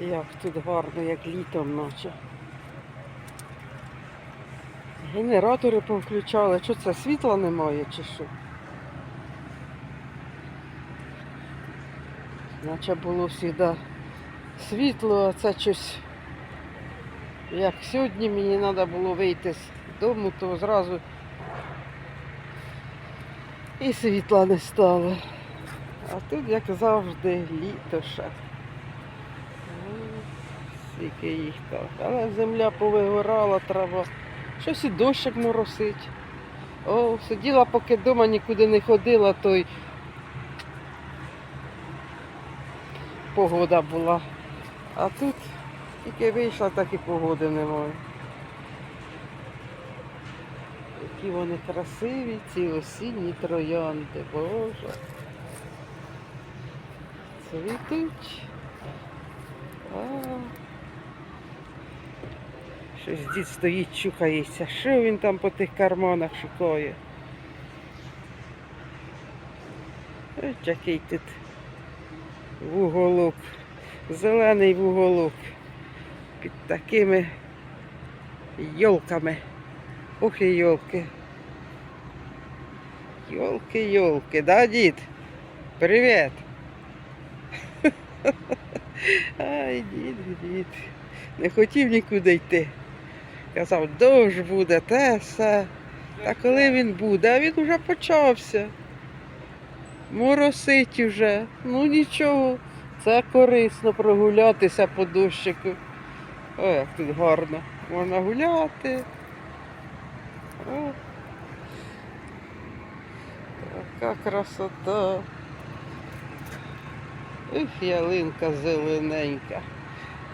Як тут гарно, як літом наче. Генератори повключали. Що це, світла немає чи що? Наче було завжди світло, а це щось. Як сьогодні мені треба було вийти з дому, то зразу і світла не стало. А тут, як завжди, літо ще. Скільки їх так. Але земля повигорала, трава. Щось і дощик моросить. О, сиділа, поки вдома нікуди не ходила, то й погода була. А тут тільки вийшла, так і погоди немає. Які вони красиві, ці осінні троянди, Боже. Цвітуть. А. Щось дід стоїть, чухається. Що він там по тих карманах шукає? Ось який тут вуголок. Зелений вуголок. Під такими йолками. Ох і йолки. Йолки, йолки, да, дід? Привіт. Ай, дід, дід. Не хотів нікуди йти. Казав, дощ буде, те все. Та коли він буде, а він вже почався. Моросить уже. Ну нічого. Це корисно прогулятися по дощику. О, як тут гарно. Можна гуляти. О. Така красота. Ух, ялинка зелененька.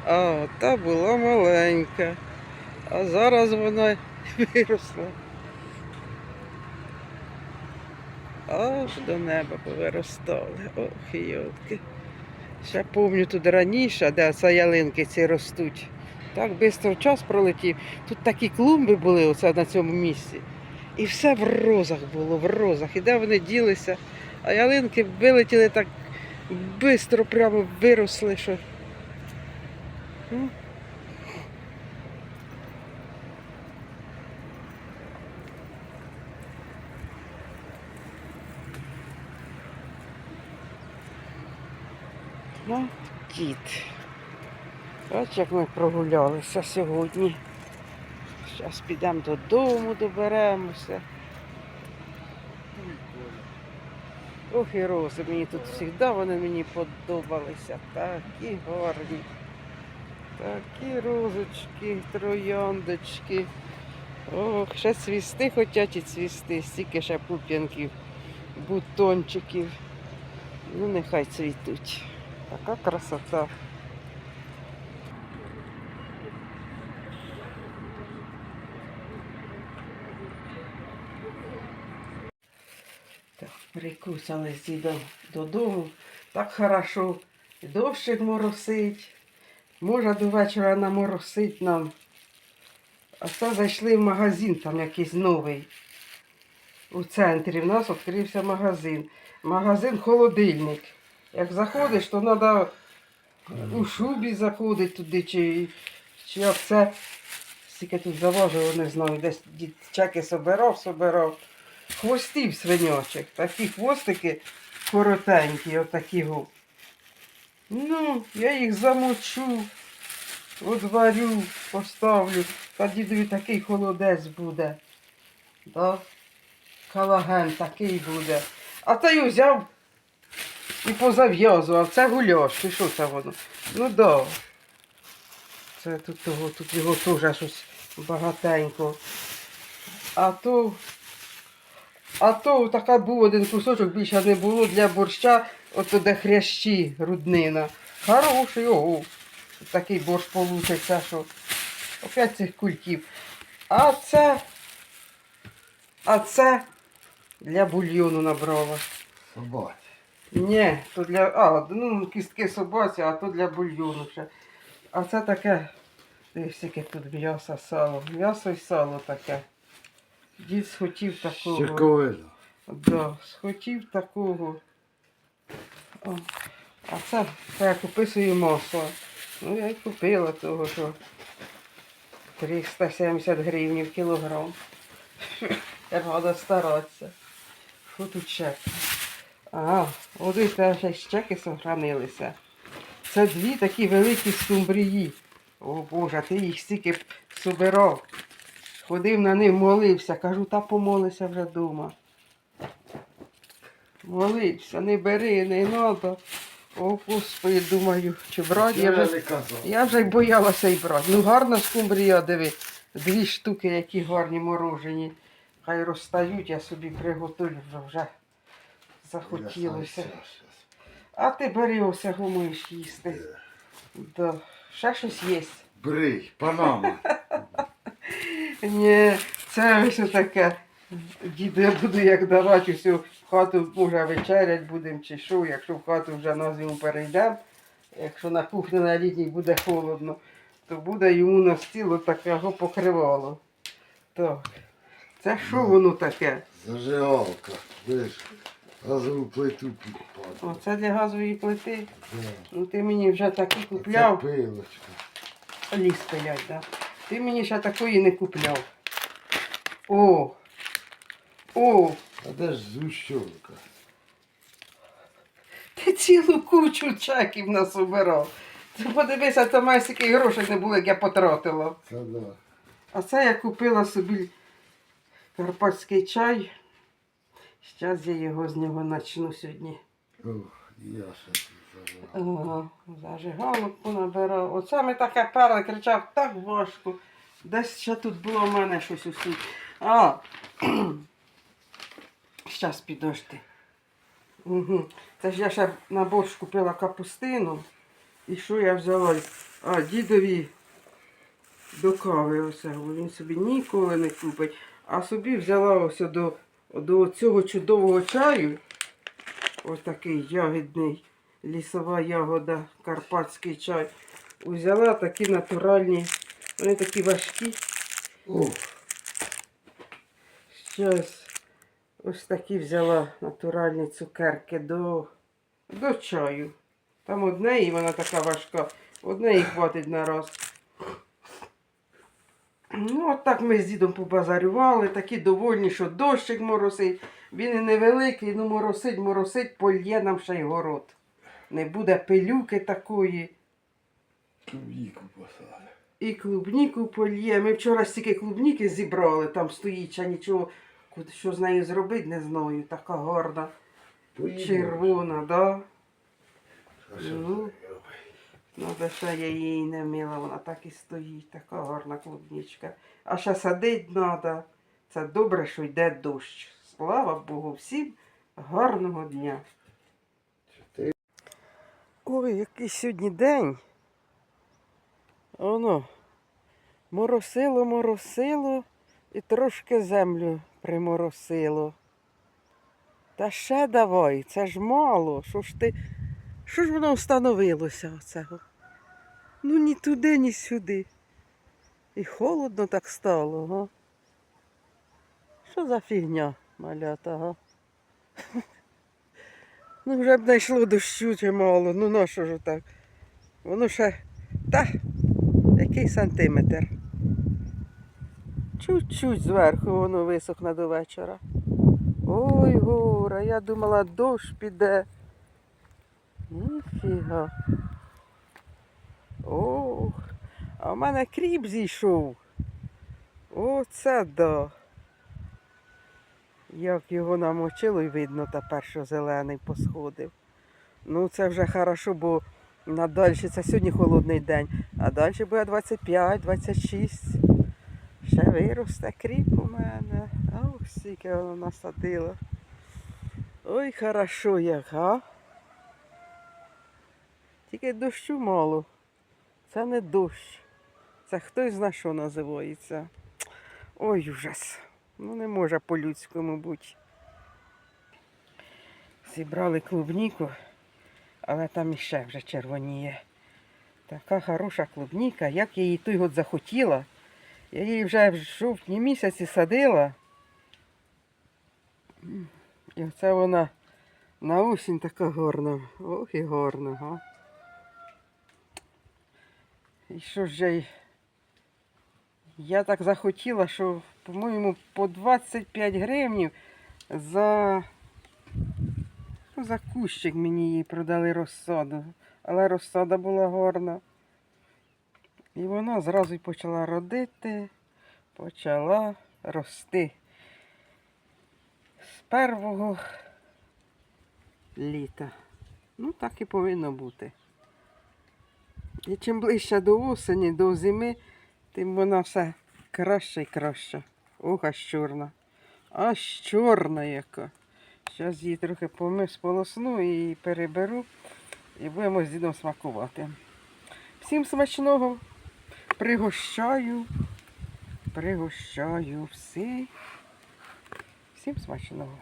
А, та була маленька. А зараз вона виросла. Аж до неба повиростали. Ох, йолки. Ще пам'ятаю тут раніше, де це ялинки ці ростуть. Так швидко час пролетів. Тут такі клумби були оце на цьому місці. І все в розах було, в розах. І де вони ділися. А ялинки вилетіли так швидко, прямо виросли, що. Ну, Ну, дід. Бач, як ми прогулялися сьогодні. Зараз підемо додому, доберемося. Ох і рози, мені тут завжди вони мені подобалися. Такі гарні. Такі розочки, трояндочки. Ох, ще цвісти хочуть і цвісти, стільки ще пуп'янків, бутончиків. Ну, нехай цвітуть. Така красота. Так, прикусали з додому. Так хорошо. І Дощик моросить. Може до вечора наморосить нам. А це зайшли в магазин, там якийсь новий. У центрі в нас відкрився магазин. Магазин холодильник. Як заходиш, то треба у шубі заходити туди, чи, чи як це. Скільки тут заважило, не знаю, десь чеки собирав, собирав. Хвостів свиньочок. Такі хвостики коротенькі, отакі. Ну, я їх замочу, одварю, поставлю. Та дідові такий холодець буде. Да? Калаген такий буде. А та й взяв і позав'язував. Це гуляш, чи що це воно? Ну да. Це тут того, тут його теж щось багатенько. А то, а то така був один кусочок, більше не було для борща, ото де хрящі, руднина. Хороший, ого. Такий борщ получиться, що опять цих кульків. А це, а це для бульйону набрала. Собаці. Ні, то для. А, ну, кістки собаці, а то для бульйону ще. А це таке. Дивись, яке тут м'ясо, сало. М'ясо і сало таке. Дід схотів такого. Черковина. Да, схотів такого. О. А це, це я собі масло. Ну, я й купила того, що 370 гривень кілограм. Треба старатися. Що тут ще? Ага, те ще чеки сохранилися. Це дві такі великі скумбрії. О Боже, ти їх стільки собирав. Ходив на них, молився. Кажу, та помолися вже дома. Молився, не бери, не треба. О, Господи, думаю, чи брати. Я вже, я вже боялася й брати. Ну, гарна скумбрія, диви. Дві штуки, які гарні морожені. Хай розстають, я собі приготую вже вже захотілося. А ти бери ось гумуєш їсти. Да. Ще щось є. Брий, панама. Ні, це ось таке. Діду, я буду як давати усю в хату, може вечерять будемо чи що, якщо в хату вже на зиму перейдемо, якщо на кухні на літній буде холодно, то буде йому на стіл такого покривало. Так. Це що воно таке? Зажигалка. Газову плиту підпадає. Оце для газової плити. Да. Ну ти мені вже такі Це купляв. пилочка. Ліс стоять, да. Ти мені ще такої не купляв. О! О! А де ж зущенка? Ти цілу кучу чеків насобирав. Ти подивися, то має стільки грошей не було, як я потратила. Це да. А це я купила собі карпатський чай. Зараз я його з нього начну сьогодні. Ох, я ще. Ага, зажигалок понабирав. Оце ми таке перли, кричав, так важко. Десь ще тут було в мене щось усі. А. Щас підожди. Угу. Це ж я ще на борщ купила капустину. І що я взяла? А, дідові до кави бо він собі ніколи не купить. А собі взяла ось до, до цього чудового чаю. Ось такий ягідний лісова ягода, карпатський чай. Взяла такі натуральні, вони такі важкі. Щось ось такі взяла натуральні цукерки до, до чаю. Там одне і вона така важка. Одне і хватить на раз. Ну, от так ми з дідом побазарювали, такі довольні, що дощик моросить. Він і невеликий, ну моросить, моросить, польє нам ще й город. Не буде пилюки такої. віку посади. І клубніку польє. Ми вчора стільки клубніки зібрали, там стоїть, ще нічого, куди- що з нею зробити, не знаю. Така гарна, червона, да? Ну. Ну, де ще я її не мила, вона так і стоїть, така гарна клубничка. А ще садить треба. Це добре, що йде дощ. Слава Богу, всім гарного дня. Ой, який сьогодні день. Оно. Моросило, моросило і трошки землю приморосило. Та ще давай, це ж мало. Що ж ти. Що ж воно встановилося оцього? Ну ні туди, ні сюди. І холодно так стало, га? Що за фігня, малята, га? Ну вже б знайшло дощу чимало, ну на що ж так? Воно ще. Та, який сантиметр? Чуть-чуть зверху воно висохне до вечора. Ой, гора, я думала, дощ піде. Ніфіга. Ох, а в мене кріп зійшов. Оце да. Як його намочило і видно тепер, що зелений посходив. Ну, це вже хорошо, бо надальше це сьогодні холодний день, а далі буде 25-26. Ще виросте кріп у мене. Ох, скільки воно насадило. Ой, хорошо як, га? Тільки дощу мало. Це не дощ. Це хтось зна що називається. Ой, ужас. Ну не може по-людському бути. Зібрали клубніку, але там іще вже червоніє. Така хороша клубніка, як я її той год захотіла. Я її вже в жовтні місяці садила. І оце вона на осінь така гарна. Ох і гарна, га. І що ж я Я так захотіла, що, по-моєму, по 25 гривнів за, ну, за кущик мені її продали розсаду. Але розсада була гарна. І вона зразу й почала родити, почала рости. З першого літа. Ну, так і повинно бути. І чим ближче до осені, до зими, тим вона все краще і краще. Ох, аж чорна. Аж чорна яка. Зараз її трохи помив сполосну і переберу. І будемо з дідом смакувати. Всім смачного. Пригощаю. Пригощаю всі. Всім смачного.